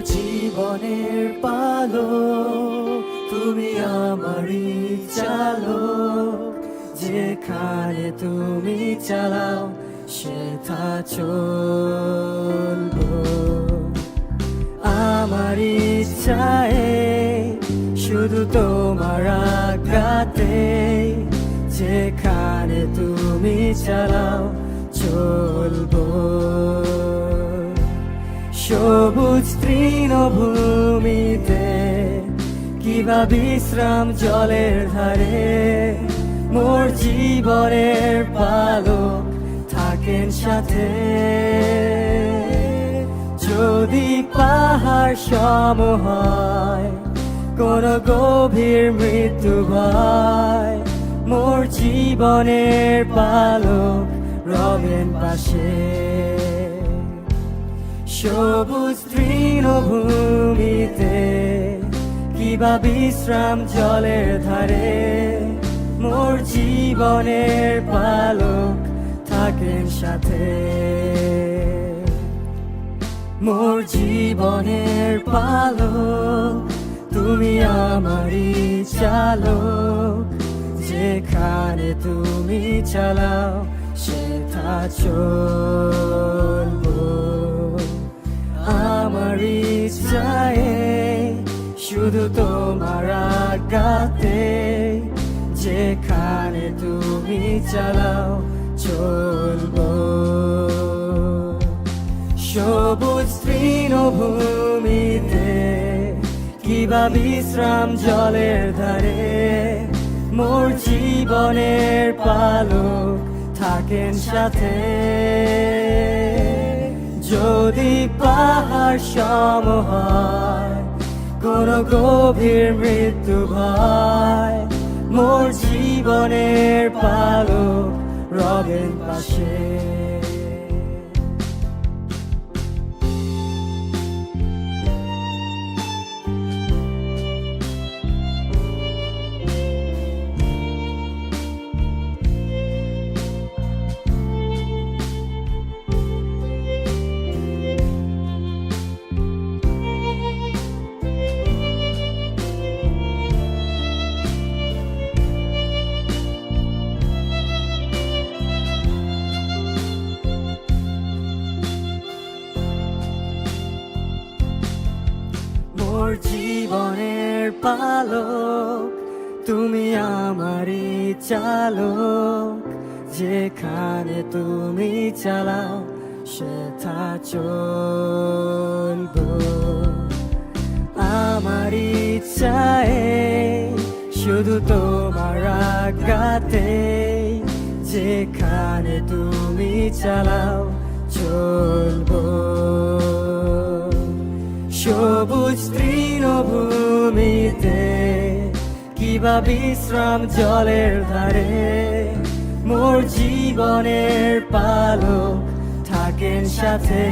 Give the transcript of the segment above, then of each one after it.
জীবনের পালো তুমি আমারই চালক। যেখানে তুমি চালাও, সেথা চলবো। আমার ইচ্ছায়, শুধু তোমার আজ্ঞাতে যেখানে তুমি চালাও, চলবো। সবুজ তৃণভূমিতে কিবা বিশ্রাম জলের ধারে? মোর জীবনের পালক থাকেন সাথে। যদি পাহাড় সম হয়, কোন গভীর মৃত্যু ভয়, মোর জীবনের পালক রবেন পাশে। সবুজ তৃণভূমিতে কিবা বিশ্রাম জলের ধারে? মোর জীবনের পালক থাকেন সাথে। মোর জীবনের পালক, তুমি আমারই চালক। যেখানে তুমি চালাও সেটা চলবো। ইচ্ছায় শুধু তোমার আজ্ঞাতে যেখানে তুমি চালাও চলবো। সবুজ তৃণভূমিতে কিবা বিশ্রাম জলের ধারে, মোর জীবনের পালক থাকেন সাথে। যদি পাহাড় সম হয় কোন গভীর মৃত্যু ভয় মোর জীবনের পালক রবের পাশে। মোর জীবনের পালক, তুমি আমারই চালক। যেখানে তুমি চালাও, সেথা চলবো। আমার ইচ্ছায়, শুধু তোমার আজ্ঞাতে যেখানে তুমি চালাও, চলবো। সবুজ তৃণভূমিতে কিবা বিশ্রাম জলের ধারে? মোর জীবনের পালক থাকেন সাথে।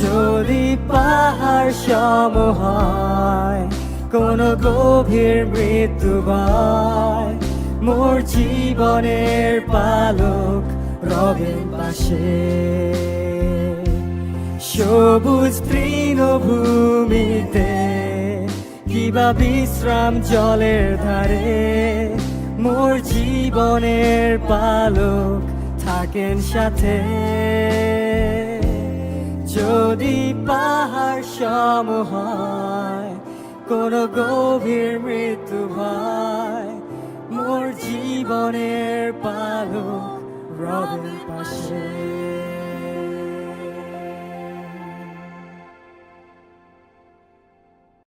যদি পাহাড় সম হয়, কোন গভীর মৃত্যু মোর জীবনের পালক রবেন পাশে। সবুজ তৃণভূমিতে কিবা বিশ্রাম জলের ধারে? মোর জীবনের পালক থাকেন সাথে। যদি পাহাড় সম হয়, কোন গভীর মৃত্যু হয়, মোর জীবনের পালক রবের পাশে।